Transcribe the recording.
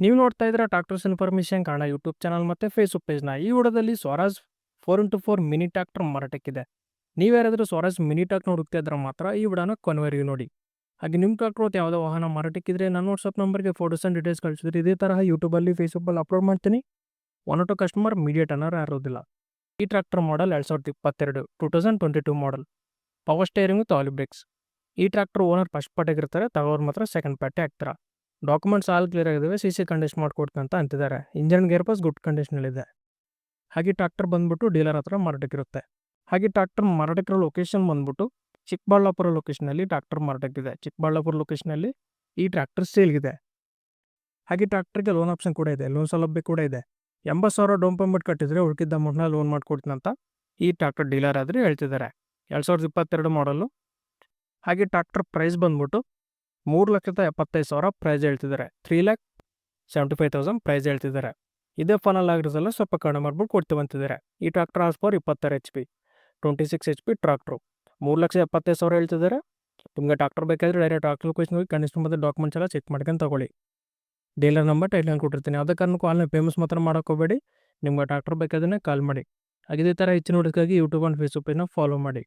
ನೀವು ನೋಡ್ತಾ ಇದ್ರೆ ಟ್ರಾಕ್ಟರ್ಸ್ ಇನ್ಫಾರ್ಮೇಷನ್ ಕಾರಣ ಯೂಟ್ಯೂಬ್ ಚಾನಲ್ ಮತ್ತು ಫೇಸ್ಬುಕ್ ಪೇಜ್ನ ಈ ವಿಡಿಯೋದಲ್ಲಿ Swaraj four into four mini tractor ಮಾರಾಟಕ್ಕಿದೆ ನೀವು ಯಾರಾದರೂ ಸ್ವರಾಜ್ ಮಿನಿ ಟ್ಯಾಕ್ಟರ್ ಹುಡುಕ್ತಾ ಮಾತ್ರ ಈ ವಿಡಿಯೋನ ಕೊನೆವರೆಗೂ ನೋಡಿ. ಹಾಗೆ ನಿಮ್ಮ ಟ್ರಾಕ್ಟರ್ ಯಾವುದೋ ವಾಹನ ಮಾರಾಟಕ್ಕಿದ್ರೆ ನನ್ನ ವಾಟ್ಸಪ್ ನಂಬರ್ಗೆ ಫೋಟೋಸ್ ಆ್ಯಂಡ್ ಡೀಟೇಲ್ಸ್ ಕಳಿಸಿದ್ರೆ ಇದೇ ತರಹ ಯೂಟ್ಯೂಬಲ್ಲಿ ಫೇಸ್ಬುಕ್ಕಲ್ಲಿ ಅಪ್ಲೋಡ್ ಮಾಡ್ತೀನಿ. ಒನ್ ಟು ಕಸ್ಟಮರ್ ಮೀಡಿಯೇಟ್ ಅನ್ನೋರು ಯಾರೋದಿಲ್ಲ ಈ ಟ್ರಾಕ್ಟರ್ ಮಾಡಲ್ ಎರಡು ಸಾವಿರದ ಇಪ್ಪತ್ತೆರಡು two thousand twenty two model power steering ತಾಲಿ ಬ್ರೇಕ್ಸ್ ಈ ಟ್ರಾಕ್ಟರ್ ಓನರ್ ಫಸ್ಟ್ ಪಾರ್ಟಿಗಿರ್ತಾರೆ ತಗೋರ್ ಮಾತ್ರ ಸೆಕೆಂಡ್ ಪಾರ್ಟಿ ಆಗ್ತಾರೆ ಡಾಕ್ಯುಮೆಂಟ್ಸ್ ಆಲ್ ಕ್ಲಿಯರ್ ಆಗಿದ್ದಾವೆ ಸಿ ಸಿ ಕಂಡೀಷನ್ ಮಾಡ್ಕೊಡ್ತೀನಿ ಅಂತ ಅಂತಿದ್ದಾರೆ. ಇಂಜನ್ ಗೇರ್ ಪಾಸ್ ಗುಡ್ ಕಂಡೀಷನಲ್ಲಿದೆ ಹಾಗೆ ಟ್ರಾಕ್ಟರ್ ಬಂದ್ಬಿಟ್ಟು ಡೀಲರ್ ಹತ್ರ ಮಾರಾಟಕ್ಕಿರುತ್ತೆ ಹಾಗೆ ಟ್ರಾಕ್ಟರ್ ಮಾರಾಟಕ್ಕಿರೋ ಲೊಕೇಶನ್ ಬಂದ್ಬಿಟ್ಟು ಚಿಕ್ಕಬಳ್ಳಾಪುರ ಲೊಕೇಶನಲ್ಲಿ ಟ್ರಾಕ್ಟರ್ ಮಾರಾಟಕ್ಕಿದೆ ಚಿಕ್ಕಬಳ್ಳಾಪುರ ಲೊಕೇಶನಲ್ಲಿ ಈ ಟ್ರಾಕ್ಟರ್ ಸೇಲ್ಗಿದೆ ಹಾಗೆ ಟ್ರಾಕ್ಟರ್ಗೆ ಲೋನ್ ಆಪ್ಷನ್ ಕೂಡ ಇದೆ. ಲೋನ್ ಸೌಲಭ್ಯ ಕೂಡ ಇದೆ. ಎಂಬತ್ತು ಸಾವಿರ ಡೌನ್ ಪೇಮೆಂಟ್ ಕಟ್ಟಿದರೆ ಉಳ್ಕಿದ್ದ ಅಮೌಂಟ್ನ ಲೋನ್ ಮಾಡ್ಕೊಡ್ತೀನಿ ಅಂತ ಈ ಟ್ರಾಕ್ಟರ್ ಡೀಲರ್ ಆದರೆ ಹೇಳ್ತಿದ್ದಾರೆ. ಎರಡು ಸಾವಿರದ ಇಪ್ಪತ್ತೆರಡು ಮಾಡಲು ಹಾಗೆ ಟ್ರಾಕ್ಟರ್ ಪ್ರೈಸ್ ಬಂದ್ಬಿಟ್ಟು ಮೂರು ಲಕ್ಷದ ಎಪ್ಪತ್ತೈದು ಸಾವಿರ ಪ್ರೈಸ್ ಹೇಳ್ತಿದ್ದಾರೆ. Three lakh seventy five thousand price ಹೇಳ್ತಿದ್ದಾರೆ. ಇದೇ ಫನಲ್ ಆಗಿರೋದಲ್ಲ ಸ್ವಲ್ಪ ಕಡಿಮೆ ಮಾಡ್ಬಿಟ್ಟು ಕೊಡ್ತೀವಿ ಅಂತಿದ್ದಾರೆ. ಈ ಟ್ರಾಕ್ಟರ್ ಆಸ್ ಪವರ್ ಇಪ್ಪತ್ತಾರು H P twenty six H P tractor ಮೂರು ಲಕ್ಷ ಎಪ್ಪತ್ತೈದು ಸಾವಿರ ಹೇಳ್ತಿದ್ದಾರೆ. ನಿಮಗೆ ಟ್ರಾಕ್ಟರ್ ಬೇಕಾದರೆ ಡೈರೆಕ್ಟ್ ಟ್ರಾಕ್ಟರ್ ಲೊಕೇಶನ್ ಹೋಗಿ ಕಂಡೀಷನ್ ಮತ್ತು ಡಾಕ್ಯುಮೆಂಟ್ಸ್ ಎಲ್ಲ ಚೆಕ್ ಮಾಡ್ಕೊಂಡು ತಗೊಳ್ಳಿ. ಡೀಲರ್ ನಂಬರ್ ಟೈಟ್ಲನ್ನು ಕೊಟ್ಟಿರ್ತೀನಿ. ಅದಕ್ಕೆ ಕಾರಣಕ್ಕೂ ಆನ್ಲೈನ್ ಪೇಮೆಂಟ್ಸ್ ಮಾತ್ರ ಮಾಡೋಕ್ಕೋಬೇಡಿ ನಿಮ್ಗೆ ಟ್ರಾಕ್ಟರ್ ಬೇಕಾದ್ರೆ ಕಾಲ್ ಮಾಡಿ. ಹಾಗೆ ಥರ ಹೆಚ್ಚಿನ ಹುಡುಕಾಗಿ ಯೂಟ್ಯೂಬ್ ಆ್ಯಂಡ್ ಫೇಸ್ಬುಕ್ ಪೇಜ್ನ ಫಾಲೋ ಮಾಡಿ.